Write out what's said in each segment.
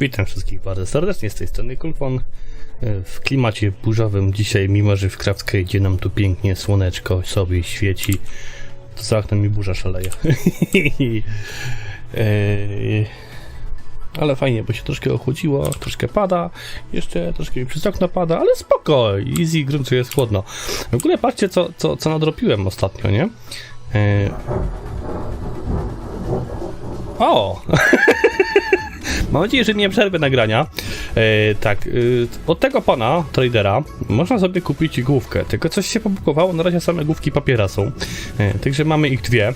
Witam wszystkich bardzo serdecznie, z tej strony Kulfon. W klimacie burzowym dzisiaj, mimo że w krawkę idzie nam tu pięknie, słoneczko sobie świeci, to za oknem mi burza szaleje. Eee, ale fajnie, bo się troszkę ochłodziło, troszkę pada, jeszcze troszkę mi przez okno pada, ale spoko, easy, gruntuje jest chłodno. W ogóle patrzcie, co, co, co nadrobiłem ostatnio, nie? Eee... O! Mam nadzieję, że nie przerwę nagrania. E, tak, e, od tego pana, tradera, można sobie kupić główkę, tylko coś się pobukowało, na razie same główki papiera są. E, także mamy ich dwie. E,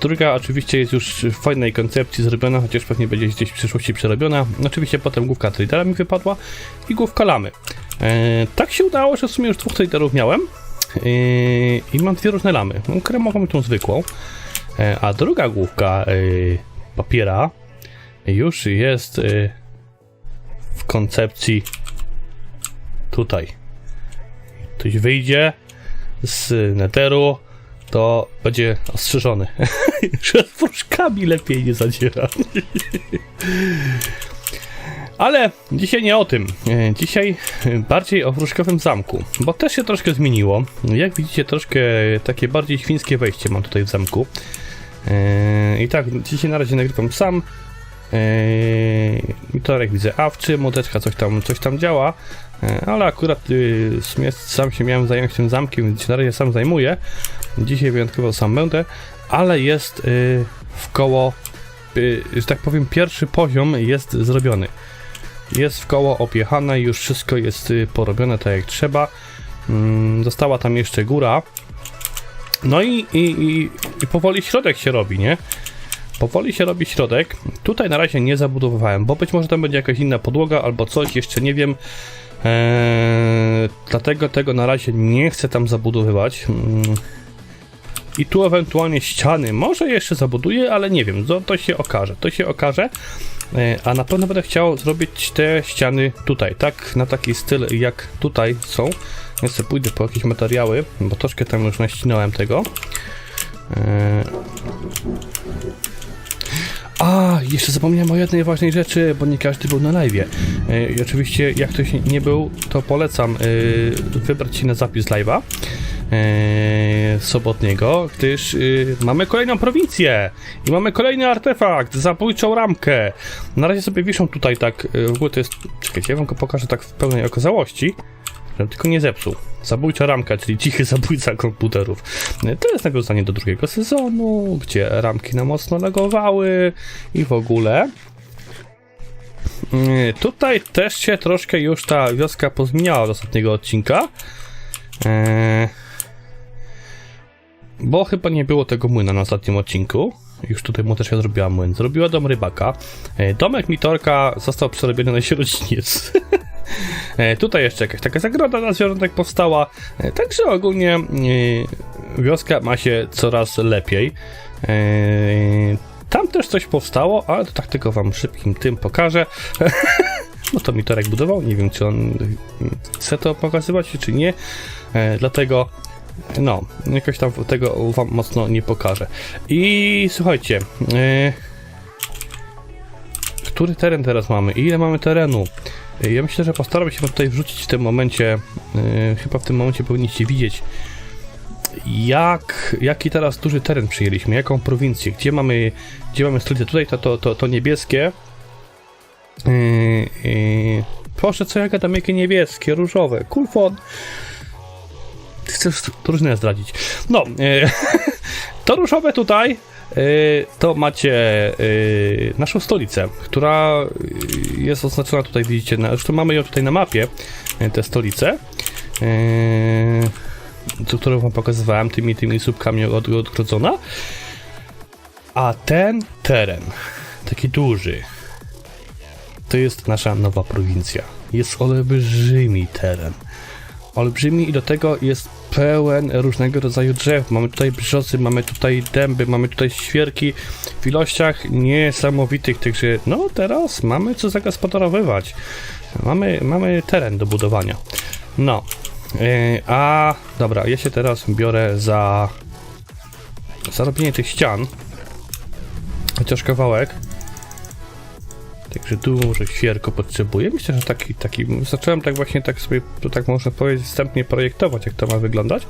druga oczywiście jest już w fajnej koncepcji zrobiona, chociaż pewnie będzie gdzieś w przyszłości przerobiona. Oczywiście potem główka tradera mi wypadła i główka lamy. E, tak się udało, że w sumie już dwóch traderów miałem e, i mam dwie różne lamy. Kremową i tą zwykłą. A druga główka papiera już jest y, w koncepcji tutaj. Ktoś wyjdzie z neteru, to będzie ostrzeżony. Że z wróżkami lepiej nie zadziera. Ale dzisiaj nie o tym. E, Dzisiaj bardziej o wróżkowym zamku, bo też się troszkę zmieniło. Jak widzicie, troszkę takie bardziej świńskie wejście mam tutaj w zamku. E, I tak, dzisiaj na razie nagrywam sam. Yy, Torek widzę awczy, młoteczka coś tam, coś tam działa, yy, ale akurat yy, w sumie sam się miałem zająć tym zamkiem, więc na razie sam zajmuję. Dzisiaj wyjątkowo sam będę, ale jest yy, w koło, yy, że tak powiem, pierwszy poziom jest zrobiony. Jest w koło objechane, już wszystko jest yy, porobione tak jak trzeba. Yy, została tam jeszcze góra. No i, i, i, i powoli środek się robi, nie? Powoli się robi środek. Tutaj na razie nie zabudowywałem, bo być może tam będzie jakaś inna podłoga albo coś, jeszcze nie wiem. Eee, dlatego tego na razie nie chcę tam zabudowywać. Mm. I tu ewentualnie ściany może jeszcze zabuduję, ale nie wiem, to, się okaże. To się okaże. Eee, a na pewno będę chciał zrobić te ściany tutaj, tak? Na taki styl jak tutaj są. Sobie pójdę po jakieś materiały, bo troszkę tam już naścinałem tego. Eee, a, jeszcze zapomniałem o jednej ważnej rzeczy, bo nie każdy był na live. Yy, I oczywiście, jak ktoś nie był, to polecam yy, wybrać się na zapis live'a yy, sobotniego, gdyż mamy kolejną prowincję i mamy kolejny artefakt, zabójczą ramkę. Na razie sobie wiszą tutaj tak, w ogóle to jest, czekajcie, ja wam go pokażę tak w pełnej okazałości. Żebym tylko nie zepsuł. Zabójcza ramka, czyli cichy zabójca komputerów. To jest nawiązanie do drugiego sezonu, gdzie ramki na mocno lagowały i w ogóle. Yy, Tutaj też się troszkę już ta wioska pozmieniała od ostatniego odcinka. Yy, Bo chyba nie było tego młyna na ostatnim odcinku. Już tutaj ja zrobiła młyn. Zrobiła dom rybaka. Yy, Domek Mitorka został przerobiony na sierociniec. E, Tutaj jeszcze jakaś taka zagroda na zwierzątek powstała. E, Także ogólnie e, wioska ma się coraz lepiej. Tam też coś powstało, ale to tak tylko wam szybkim tym pokażę. No to mi Torek budował, nie wiem czy on chce to pokazywać czy nie. Dlatego no, jakoś tam tego wam mocno nie pokażę. I słuchajcie, który teren teraz mamy? Ile mamy terenu? Ja myślę, że postaram się tutaj wrzucić w tym momencie, yy, chyba w tym momencie powinniście widzieć, jak, jaki teraz duży teren przyjęliśmy, jaką prowincję, gdzie mamy, gdzie mamy stolicę. Tutaj to, to, to, to niebieskie. Yy, yy, proszę, co ja gadam, jakie niebieskie, różowe, kulfon. Chcesz różne zdradzić. No, yy, to różowe tutaj to macie yy, naszą stolicę, która jest oznaczona tutaj, widzicie, zresztą mamy ją tutaj na mapie, tę stolicę, którą wam pokazywałem, tymi, tymi słupkami od, odgrodzona. A ten teren, taki duży, to jest nasza nowa prowincja. Jest olbrzymi teren. Olbrzymi i do tego jest pełen różnego rodzaju drzew. Mamy tutaj brzozy, mamy tutaj dęby, mamy tutaj świerki w ilościach niesamowitych, także no teraz mamy co zagospodarowywać. Mamy, mamy teren do budowania. No, yy, a dobra, ja się teraz biorę za za robienie tych ścian. Chociaż kawałek. Także dużo świerko potrzebuję. Myślę, że taki, taki, zacząłem tak właśnie tak sobie, tak można powiedzieć, wstępnie projektować, jak to ma wyglądać.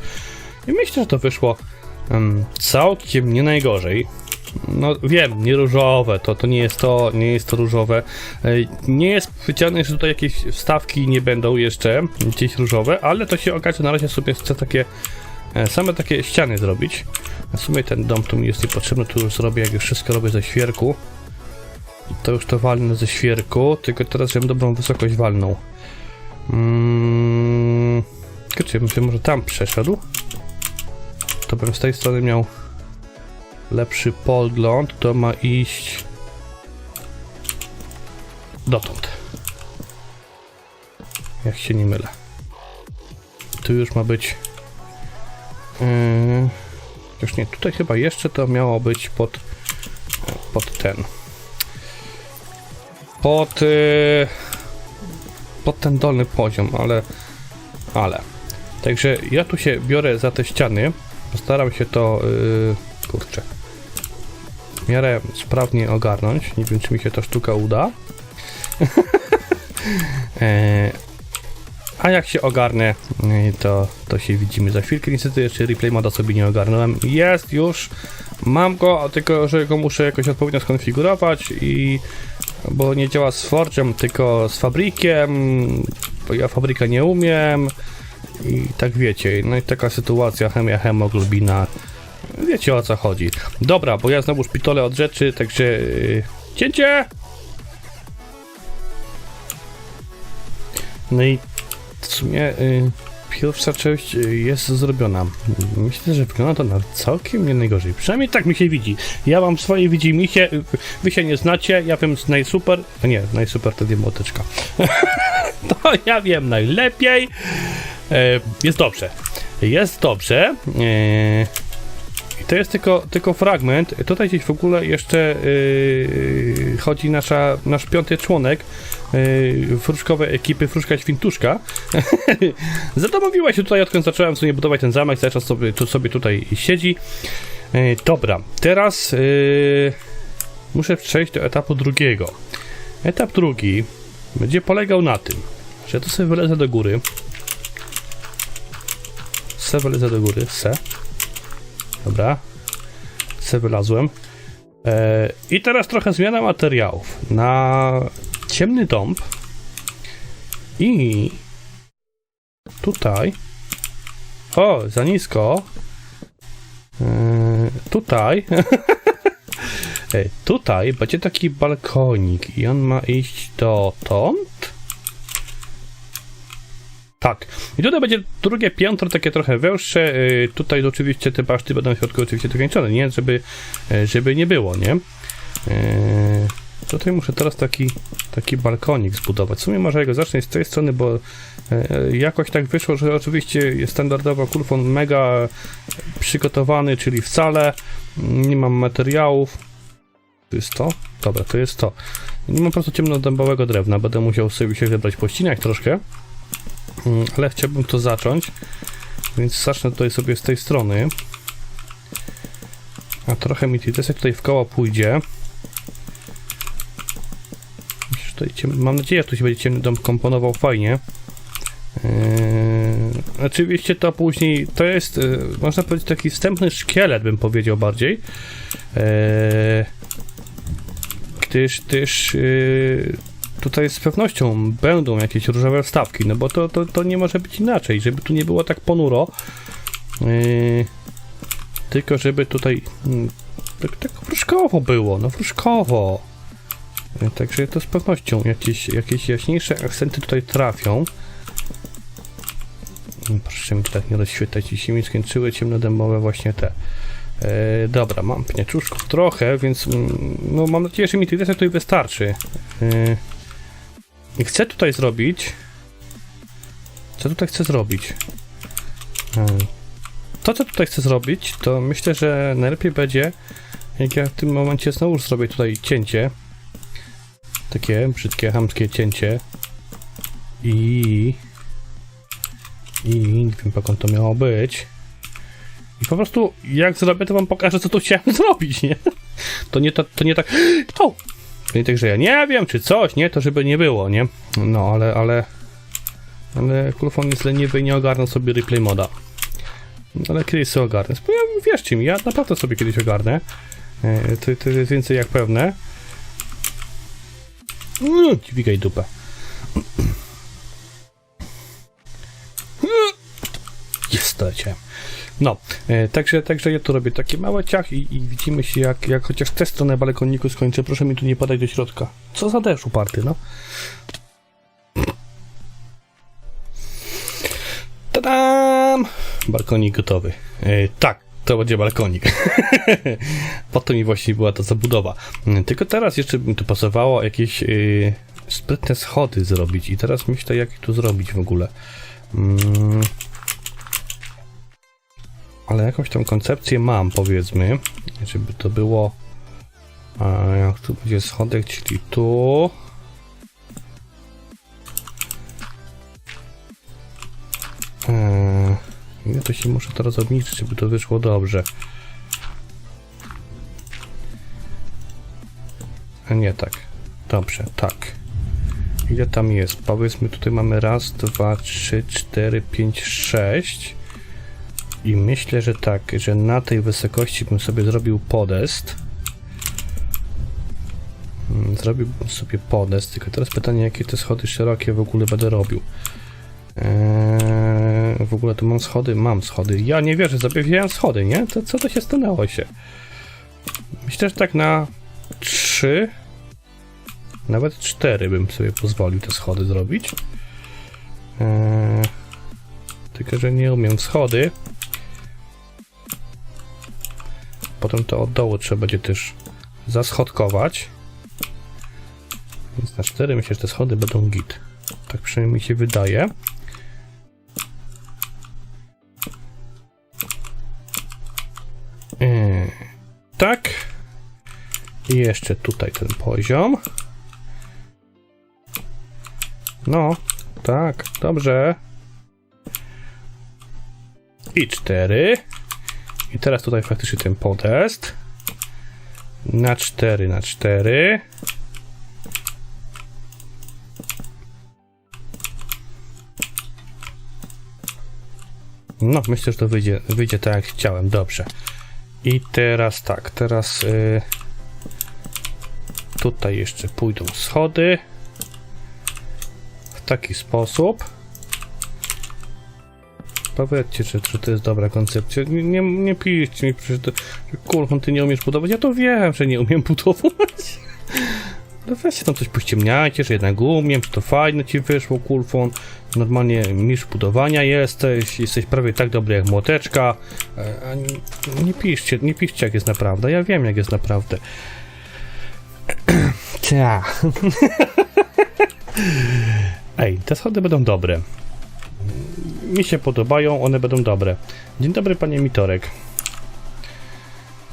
I myślę, że to wyszło em, całkiem nie najgorzej. No wiem, nie różowe, to, to nie jest to, nie jest to różowe. Ej, Nie jest powiedziane, że tutaj jakieś wstawki nie będą jeszcze gdzieś różowe, ale to się okaże, na razie sobie chcę takie e, same takie ściany zrobić. W sumie ten dom tu mi jest niepotrzebny, tu już zrobię, jak już wszystko robię ze świerku. To już to walnę ze świerku, tylko teraz żebym dobrą wysokość walnął. Mm, kurczę, bym się może tam przeszedł. To bym z tej strony miał lepszy podgląd, to ma iść dotąd. Jak się nie mylę. Tu już ma być. Yy, już nie, tutaj chyba jeszcze to miało być pod. pod ten. Pod. Yy, pod ten dolny poziom, ale. Ale. Także ja tu się biorę za te ściany. Postaram się to. Yy, kurczę. W miarę sprawnie ogarnąć. Nie wiem, czy mi się ta sztuka uda. e, a jak się ogarnę, e, to, to się widzimy za chwilkę. Niestety jeszcze replay moda sobie nie ogarnąłem. Jest już, mam go, tylko że go muszę jakoś odpowiednio skonfigurować i bo nie działa z Forge'em, tylko z fabrykiem, bo ja fabryka nie umiem i tak wiecie, no i taka sytuacja, chemia, hemoglobina, wiecie o co chodzi. Dobra, bo ja znowu szpitole od rzeczy, także yy, cięcie! No i w sumie y, pierwsza część jest zrobiona. Myślę, że wygląda to na całkiem nie najgorzej. Przynajmniej tak mi się widzi. Ja mam swoje widzimisię, y, wy się nie znacie, ja wiem najsuper... A nie, najsuper to diemotyczka. to ja wiem najlepiej. E, jest dobrze. Jest dobrze. E, i to jest tylko, tylko fragment. Tutaj gdzieś w ogóle jeszcze yy, chodzi nasza, nasz piąty członek yy, fruszkowej ekipy Fruszka Świntuszka. Zadomowiła się tutaj, odkąd zacząłem sobie budować ten zamek, cały czas sobie, tu, sobie tutaj siedzi. Yy, dobra, teraz yy, muszę przejść do etapu drugiego. Etap drugi będzie polegał na tym, że tu sobie wylezę do góry. Se wylezę do góry, se. Dobra. Se wylazłem. E, I teraz trochę zmiana materiałów. Na ciemny dąb. I tutaj. O, za nisko. E, tutaj. e, tutaj będzie taki balkonik i on ma iść dotąd. Tak. I tutaj będzie drugie piętro, takie trochę węższe. Yy, tutaj oczywiście te baszty będą w środku oczywiście dokończone, nie? Żeby, yy, żeby nie było, nie? Yy, tutaj muszę teraz taki, taki balkonik zbudować. W sumie może go zacznę z tej strony, bo yy, jakoś tak wyszło, że oczywiście jest standardowo kulfon mega przygotowany, czyli wcale nie mam materiałów. To jest to? Dobra, to jest to. Nie mam po prostu ciemnodębowego drewna, będę musiał sobie się wybrać po ściniach troszkę. Mm, ale chciałbym to zacząć, więc zacznę tutaj sobie z tej strony. A trochę mi TTS tutaj w koło pójdzie. Tutaj ciem... Mam nadzieję, że tu się będzie ciemny dom komponował fajnie. Yy... Oczywiście to później, to jest, yy, można powiedzieć, taki wstępny szkielet, bym powiedział bardziej. Yy... Gdyż też yy tutaj z pewnością będą jakieś różowe wstawki, no bo to, to, to nie może być inaczej, żeby tu nie było tak ponuro. Yy, tylko żeby tutaj yy, tak, tak było, no fruszkowo. Yy, także to z pewnością jakieś, jakieś jaśniejsze akcenty tutaj trafią. Yy, proszę mi tutaj nie rozświetlać, jeśli mi skończyły ciemnodębowe właśnie te. E, dobra, mam pniaczuszków trochę, więc mm, no, mam nadzieję, że mi tych tutaj wystarczy. E, chcę tutaj zrobić. Co tutaj chcę zrobić? Hmm. To, co tutaj chcę zrobić, to myślę, że najlepiej będzie, jak ja w tym momencie znowu zrobię tutaj cięcie. Takie brzydkie, hamskie cięcie. I... I nie wiem, jak to miało być. I po prostu, jak zrobię, to wam pokażę, co tu chciałem zrobić, nie? To nie, to, to nie tak... O! Nie tak, że ja nie wiem, czy coś, nie? To żeby nie było, nie? No, ale, ale... Ale Kulfon jest leniwy i nie ogarnął sobie replay moda. Ale kiedyś sobie ogarnę. Wierzcie mi, ja naprawdę sobie kiedyś ogarnę. E, To, to jest więcej jak pewne. Mm, Dźwigaj dupę. Jest, doleciałem. No, e, także, także ja tu robię takie małe ciach i, i widzimy się jak, jak chociaż tę stronę balkoniku skończę. Proszę mi tu nie podać do środka. Co za deszcz uparty, no. Tadam! Balkonik gotowy. E, tak, to będzie balkonik. po to mi właśnie była ta zabudowa. Tylko teraz jeszcze mi tu pasowało jakieś yy, sprytne schody zrobić i teraz myślę jak tu zrobić w ogóle. Mm. Ale jakąś tą koncepcję mam powiedzmy, żeby to było a jak tu będzie schodek, czyli tu Eee, ja to się muszę teraz obniżyć, żeby to wyszło dobrze. A nie tak. Dobrze, tak. Ile tam jest? Powiedzmy, tutaj mamy raz, dwa, trzy, cztery, pięć, sześć. I myślę, że tak, że na tej wysokości bym sobie zrobił podest. Mm, Zrobiłbym sobie podest, tylko teraz pytanie, jakie te schody szerokie w ogóle będę robił. Eee, w ogóle tu mam schody? Mam schody. Ja nie wierzę, sobie wziąłem schody, nie? To co to się stanęło się? Myślę, że tak na trzy, nawet cztery bym sobie pozwolił te schody zrobić. Eee, tylko, że nie umiem schody. Potem to od dołu trzeba będzie też zaschodkować. Więc na cztery myślę, że te schody będą git. Tak przynajmniej mi się wydaje. I jeszcze tutaj ten poziom. No, tak, dobrze. I cztery. I teraz tutaj faktycznie ten podest. Na cztery, na cztery. No, myślę, że to wyjdzie, wyjdzie tak jak chciałem. Dobrze. I teraz tak, teraz y, tutaj jeszcze pójdą schody w taki sposób. Powiedzcie, czy, czy to jest dobra koncepcja. Nie, nie, nie piszcie mi, kurwa, ty nie umiesz budować. Ja to wiem, że nie umiem budować. No weźcie tam coś pościemniajcie, że jednak umiem, to fajne ci wyszło, kulfon. Normalnie mistrz budowania jesteś, jesteś prawie tak dobry jak młoteczka. E, A nie, nie piszcie, nie piszcie jak jest naprawdę, ja wiem jak jest naprawdę. Cia. Ej, te schody będą dobre. Mi się podobają, one będą dobre. Dzień dobry panie Mitorek.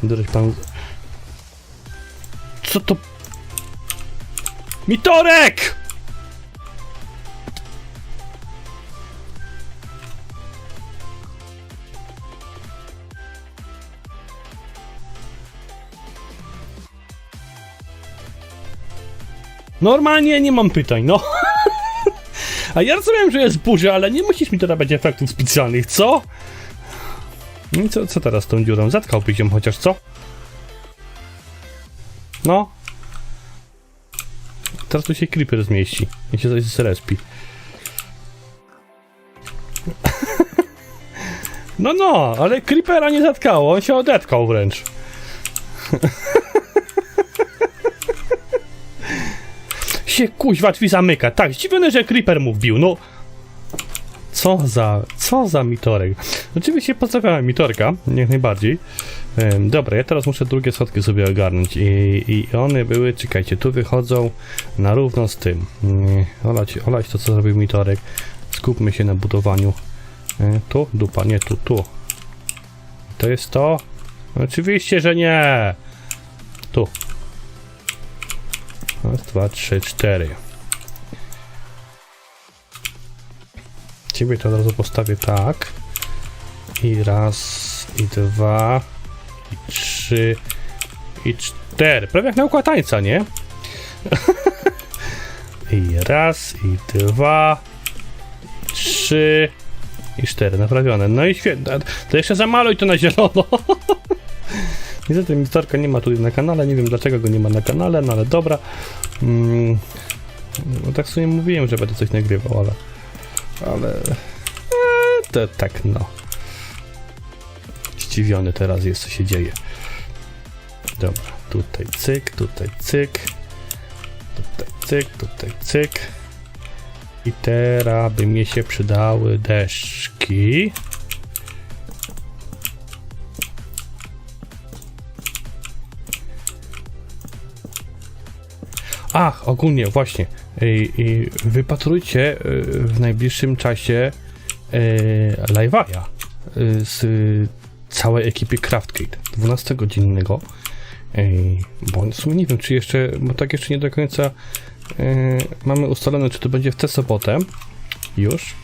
Dobry pan... Co to... Mitorek! Normalnie nie mam pytań, no. A ja rozumiem, że jest burza, ale nie musisz mi dodawać efektów specjalnych, co? No i co, co teraz z tą dziurą? Zatkałbyś ją chociaż, co? No. Teraz tu się creeper zmieści. I się coś zrespi. No, no, ale creepera nie zatkało, on się odetkał wręcz. się kuźwa drzwi zamyka. Tak, zdziwiony, że creeper mu wbił, no. Co za, co za mitorek. Oczywiście pozdrawiam mitorka, jak najbardziej. Em, dobra, ja teraz muszę drugie schodki sobie ogarnąć i, i one były, czekajcie, tu wychodzą na równo z tym. Nie, olać, olać to, co zrobił mitorek. Skupmy się na budowaniu. E, tu, dupa, nie tu, tu. To jest to? Oczywiście, że nie. Tu. Raz, dwa, trzy, cztery. Ciebie to od razu postawię tak. I raz, i dwa, i trzy, i cztery. Prawie jak nauka tańca, nie? I raz, i dwa, trzy, i cztery, naprawione. No i świetnie. To jeszcze zamaluj to na zielono. Niestety Mistarka nie ma tu na kanale, nie wiem dlaczego go nie ma na kanale, no ale dobra. Mm, no tak sobie mówiłem, że będę coś nagrywał, ale... Ale... E, to tak no. Zdziwiony teraz jest, co się dzieje. Dobra, tutaj cyk, tutaj cyk. Tutaj cyk, tutaj cyk. I teraz by mi się przydały deszki. Ach, ogólnie, właśnie. I, wypatrujcie y, w najbliższym czasie y, live'a y, z całej ekipy Craftgate 12-godzinnego. Y, bo w sumie nie wiem, czy jeszcze, bo tak jeszcze nie do końca mamy ustalone, czy to będzie w tę sobotę już,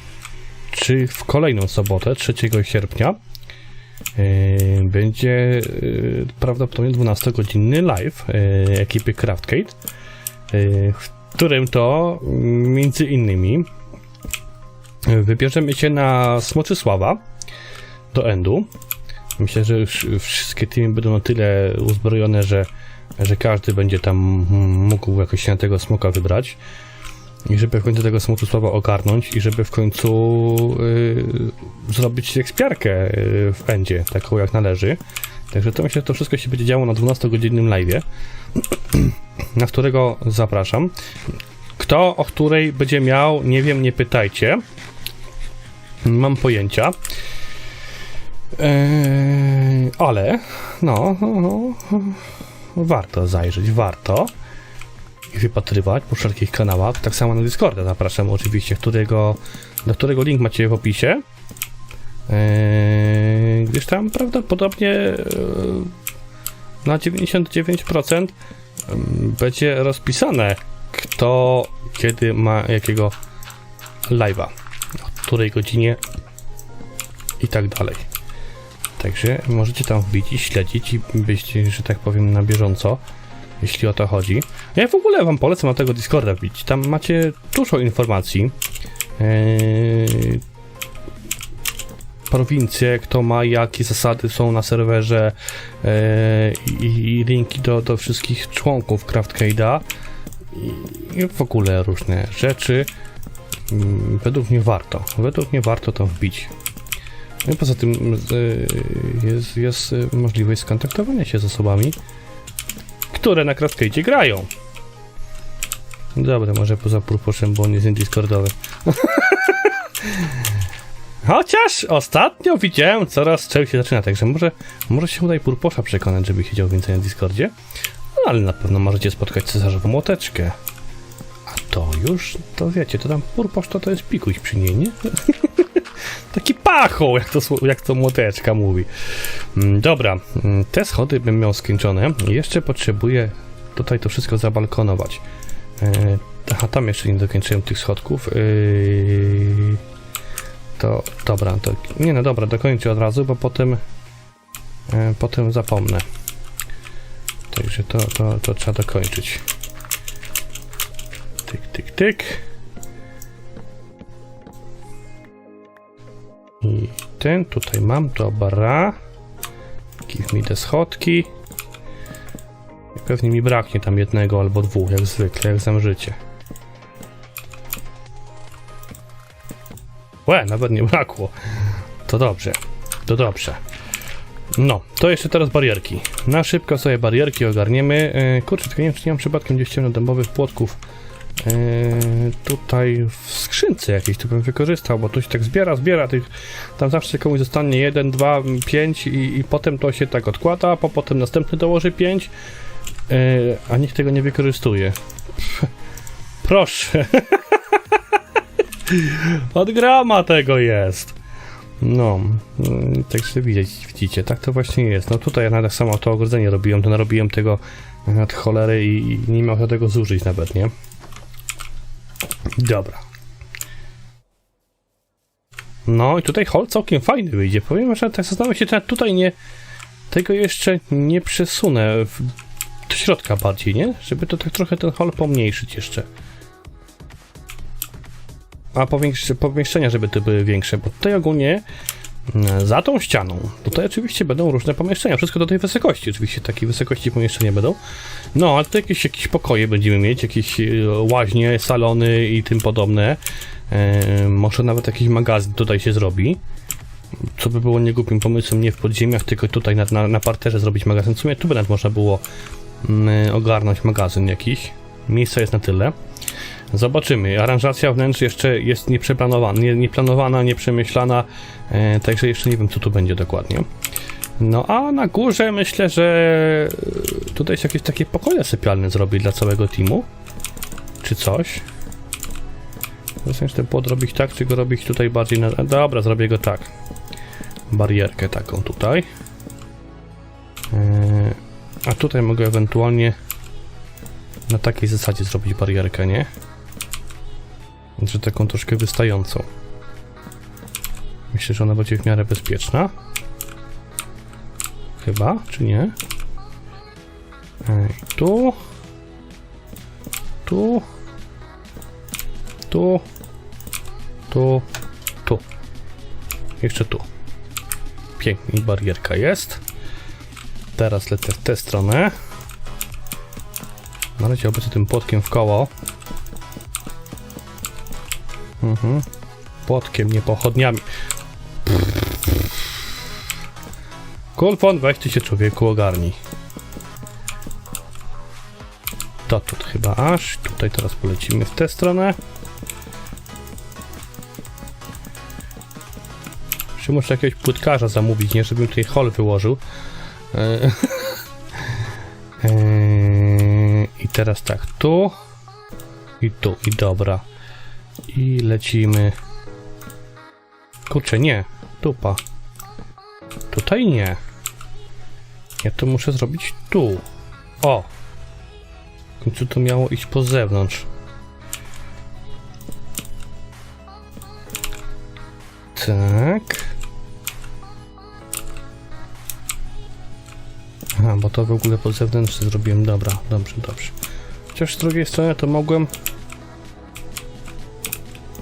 czy w kolejną sobotę, 3 sierpnia. Będzie prawdopodobnie 12-godzinny live ekipy Craftgate w którym to mm, między innymi y, wybierzemy się na Smoczysława do Endu. Myślę, że już wszystkie teamy będą na tyle uzbrojone, że, że każdy będzie tam mógł jakoś się na tego smoka wybrać. I żeby w końcu tego Smoczysława ogarnąć i żeby w końcu y, zrobić ekspiarkę y, w Endzie, taką jak należy. Także to myślę, że to wszystko się będzie działo na 12-godzinnym live'ie na którego zapraszam. Kto o której będzie miał, nie wiem, nie pytajcie. Mam pojęcia. Eee, ale, no, no, no, warto zajrzeć, warto i wypatrywać po wszelkich kanałach. Tak samo na Discorda zapraszam oczywiście, którego, do którego link macie w opisie. Eee, gdyż tam prawdopodobnie e, na 99% będzie rozpisane, kto kiedy ma jakiego live'a, o której godzinie i tak dalej. Także możecie tam wbić i śledzić i być, że tak powiem, na bieżąco, jeśli o to chodzi. Ja w ogóle wam polecam na tego Discorda wbić. Tam macie dużo informacji. Yy, prowincje, kto ma, jakie zasady są na serwerze e, i, linki do, do wszystkich członków Craftcade'a i, w ogóle różne rzeczy. Mm, Według mnie warto, według mnie warto tam wbić. No i poza tym e, jest, jest możliwość skontaktowania się z osobami, które na Craftcade'zie grają. Dobra, może poza purposzem, bo on jest Discordowy. Chociaż ostatnio widziałem coraz częściej się zaczyna, także może, może się i Purposza przekonać, żeby siedział więcej na Discordzie. No ale na pewno możecie spotkać cesarzową młoteczkę. A to już, to wiecie, to tam Purposz to, to jest pikuś przy niej, nie? Taki pachoł, jak to, jak to młoteczka mówi. Mm, Dobra, mm, te schody bym miał skończone. Jeszcze potrzebuję tutaj to wszystko zabalkonować. E, Aha, tam jeszcze nie dokończyłem tych schodków. Yy... To dobra, to nie no dobra, dokończę od razu, bo potem e, potem zapomnę. Także to, to, to trzeba dokończyć. Tyk, tyk, tyk. I ten tutaj mam, dobra. Give mi te schodki. Pewnie mi braknie tam jednego albo dwóch, jak zwykle, jak zamrzycie. Łe, nawet nie brakło. To dobrze, to dobrze. No, to jeszcze teraz barierki. Na szybko sobie barierki ogarniemy. Yy, kurczę, tylko nie wiem, czy nie mam przypadkiem gdzieś ciemnodębowych płotków. Yy, tutaj w skrzynce jakieś tu bym wykorzystał, bo to się tak zbiera, zbiera tych. Tam zawsze komuś zostanie 1, 2, 5 i, potem to się tak odkłada, po potem następny dołoży 5, yy, a nikt tego nie wykorzystuje. Proszę. Od grama tego jest. No, mm, także widzieć, widzicie, tak to właśnie jest. No tutaj ja nawet samo to ogrodzenie robiłem, to narobiłem tego nad cholery i, nie miał tego zużyć nawet, nie? Dobra. No i tutaj hol całkiem fajny wyjdzie. Powiem, że tak zastanawiam się, czy tutaj nie tego jeszcze nie przesunę w do środka bardziej, nie? Żeby to tak trochę ten hol pomniejszyć jeszcze. A pomieszczenia, żeby te były większe, bo tutaj ogólnie mm, za tą ścianą, tutaj oczywiście będą różne pomieszczenia, wszystko do tej wysokości, oczywiście takiej wysokości pomieszczenia będą. No, a tutaj jakieś, jakieś pokoje będziemy mieć, jakieś e, łaźnie, salony i tym podobne. E, może nawet jakiś magazyn tutaj się zrobi. Co by było niegłupim pomysłem, nie w podziemiach, tylko tutaj na, na, na parterze zrobić magazyn. W sumie tu by nawet można było mm, ogarnąć magazyn jakiś. Miejsca jest na tyle. Zobaczymy. Aranżacja wnętrz jeszcze jest nieprzeplanowana, nie, nieplanowana, nieprzemyślana, e, także jeszcze nie wiem, co tu będzie dokładnie. No a na górze myślę, że e, tutaj jakieś takie pokoje sypialne zrobi dla całego teamu. Czy coś. Się, czy płot robić tak, czy go robić tutaj bardziej na... Dobra, zrobię go tak. Barierkę taką tutaj. E, a tutaj mogę ewentualnie na takiej zasadzie zrobić barierkę, nie? Że taką troszkę wystającą. Myślę, że ona będzie w miarę bezpieczna. Chyba, czy nie? Ej, tu. Tu. Tu. Tu. Tu. Jeszcze tu. Pięknie, barierka jest. Teraz lecę w tę stronę. Na razie obecnie tym płotkiem w koło. Mhm. Płotkiem, nie pochodniami. Kulfon, weź ty się człowieku ogarnij. To tu chyba aż. Tutaj teraz polecimy w tę stronę. Czy muszę jakiegoś płytkarza zamówić, nie? Żebym tutaj hol wyłożył. E, teraz tak, tu i tu, i dobra. I lecimy. Kurczę, nie. Tupa. Tutaj nie. Ja to muszę zrobić tu. O! W końcu to miało iść po zewnątrz. Tak. Aha, bo to w ogóle pod zewnętrzny zrobiłem. Dobra, dobrze, dobrze. Chociaż z drugiej strony to mogłem...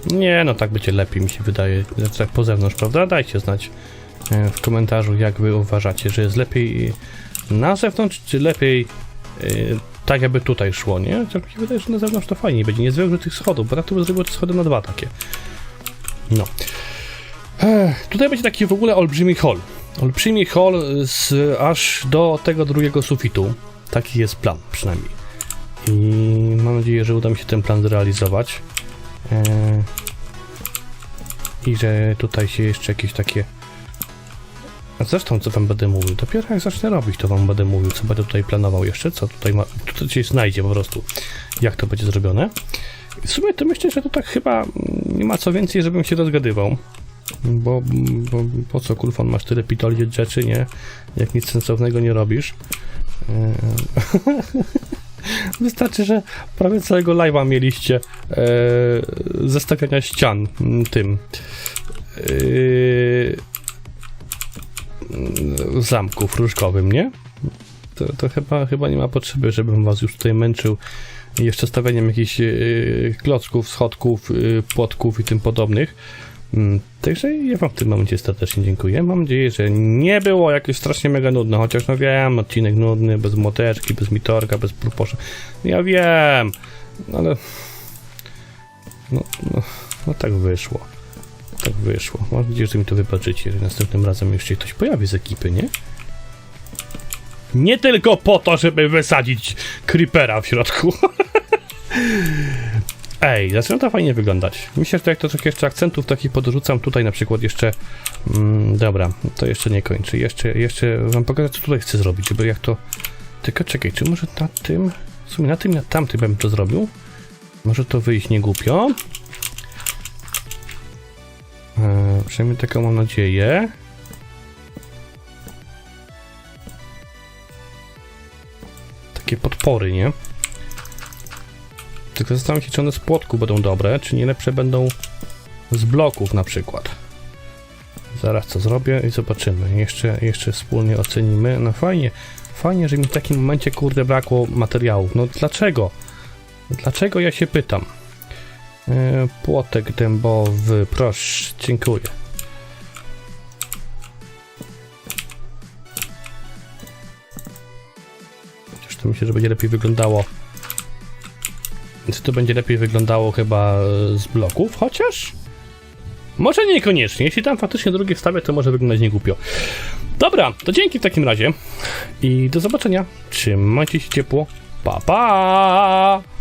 Nie, no tak będzie lepiej mi się wydaje. Tak po zewnątrz, prawda? Dajcie znać e, w komentarzu, jak wy uważacie, że jest lepiej na zewnątrz, czy lepiej e, tak, jakby tutaj szło, nie? Tak mi się wydaje, że na zewnątrz to fajnie będzie. Nie zrobił tych schodów, bo tak to by zrobił te schody na dwa takie. No. Ech, tutaj będzie taki w ogóle olbrzymi hall. Olbrzymi hall z aż do tego drugiego sufitu. Taki jest plan przynajmniej. I mam nadzieję, że uda mi się ten plan zrealizować. Eee, I że tutaj się jeszcze jakieś takie... A zresztą co wam będę mówił? Dopiero jak zacznę robić, to wam będę mówił, co będę tutaj planował jeszcze, co tutaj ma... Tutaj się znajdzie po prostu, jak to będzie zrobione. W sumie to myślę, że to tak chyba mm, nie ma co więcej, żebym się rozgadywał. Bo, bo po co kulfon masz tyle pitoli rzeczy, nie? Jak nic sensownego nie robisz. Eee, Wystarczy, że prawie całego live'a mieliście e, zestawiania ścian tym e, zamku wróżkowym, nie? To, to chyba, chyba nie ma potrzeby, żebym was już tutaj męczył jeszcze stawianiem jakichś e, klocków, schodków, e, płotków i tym podobnych. Mm, Także ja wam w tym momencie serdecznie dziękuję. Mam nadzieję, że nie było jakieś strasznie mega nudne, chociaż no wiem, odcinek nudny, bez młoteczki, bez mitorka, bez purposza. Ja wiem, ale no, no, no tak wyszło. Tak wyszło. Mam nadzieję, że mi to wybaczycie, że następnym razem jeszcze ktoś pojawi z ekipy, nie? Nie tylko po to, żeby wysadzić creepera w środku. Ej, zaczyna to fajnie wyglądać. Myślę, że jak to trochę jeszcze akcentów takich podrzucam tutaj na przykład jeszcze... Mm, dobra, to jeszcze nie kończę. Jeszcze, jeszcze wam pokażę, co tutaj chcę zrobić, żeby jak to... Tylko czekaj, czy może na tym... W sumie na tym i na tamtym bym to zrobił. Może to wyjść nie głupio. Eee, przynajmniej taką mam nadzieję. Takie podpory, nie? Tylko zastanawiam się, czy one z płotku będą dobre, czy nie lepsze będą z bloków na przykład. Zaraz to zrobię i zobaczymy. Jeszcze, jeszcze wspólnie ocenimy. No fajnie, fajnie, że mi w takim momencie kurde brakło materiałów. No dlaczego? Dlaczego ja się pytam? E, płotek dębowy, proszę, dziękuję. Chociaż to myślę, że będzie lepiej wyglądało. Czy to będzie lepiej wyglądało chyba z bloków, chociaż? Może niekoniecznie. Jeśli tam faktycznie drugie wstawię, to może wyglądać niegłupio. Dobra, to dzięki w takim razie i do zobaczenia. Trzymajcie się ciepło. Pa, pa!